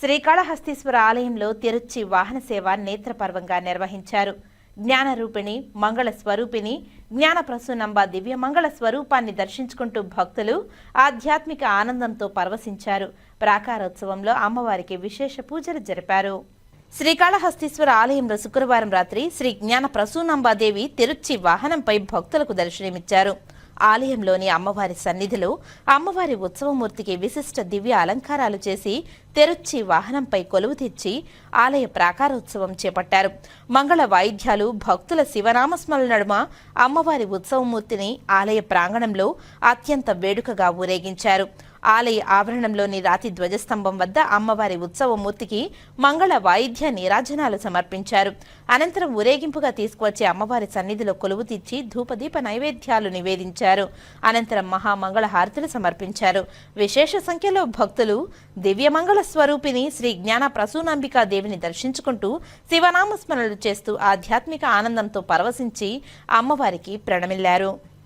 శ్రీకాళహస్తీశ్వర ఆలయంలో తిరుచి వాహన సేవ నేత్రపర్వంగా నిర్వహించారు. జ్ఞానరూపిణి మంగళ స్వరూపిణి జ్ఞాన ప్రసూనంబ దివ్య మంగళ స్వరూపాన్ని దర్శించుకుంటూ భక్తులు ఆధ్యాత్మిక ఆనందంతో పరవశించారు. ప్రాకారోత్సవంలో అమ్మవారికి విశేష పూజలు జరిపారు. శ్రీకాళహస్తీశ్వర ఆలయంలో శుక్రవారం రాత్రి శ్రీ జ్ఞాన ప్రసూనంబాదేవి తిరుచి వాహనంపై భక్తులకు దర్శనమిచ్చారు. ఆలయంలోని అమ్మవారి సన్నిధిలో అమ్మవారి ఉత్సవమూర్తికి విశిష్ట దివ్య అలంకారాలు చేసి తెరుచ్చి వాహనంపై కొలువు తెచ్చి ఆలయ ప్రాకారోత్సవం చేపట్టారు. మంగళ వాయిద్యాలు భక్తుల శివనామస్మరణ నడుమ అమ్మవారి ఉత్సవమూర్తిని ఆలయ ప్రాంగణంలో అత్యంత వేడుకగా ఊరేగించారు. ఆలయ ఆవరణంలోని రాతి ధ్వజస్తంభం వద్ద అమ్మవారి ఉత్సవమూర్తికి మంగళ వాయిద్య నీరాజనాలు సమర్పించారు. అనంతరం ఊరేగింపుగా తీసుకువచ్చి అమ్మవారి సన్నిధిలో కొలువు తీర్చి ధూపదీప నైవేద్యాలు నివేదించారు. అనంతరం మహామంగళ హారతులు సమర్పించారు. విశేష సంఖ్యలో భక్తులు దివ్యమంగళ స్వరూపిణి శ్రీ జ్ఞాన ప్రసూనాంబికా దేవిని దర్శించుకుంటూ శివనామస్మరణలు చేస్తూ ఆధ్యాత్మిక ఆనందంతో పరవశించి అమ్మవారికి ప్రణమిల్లారు.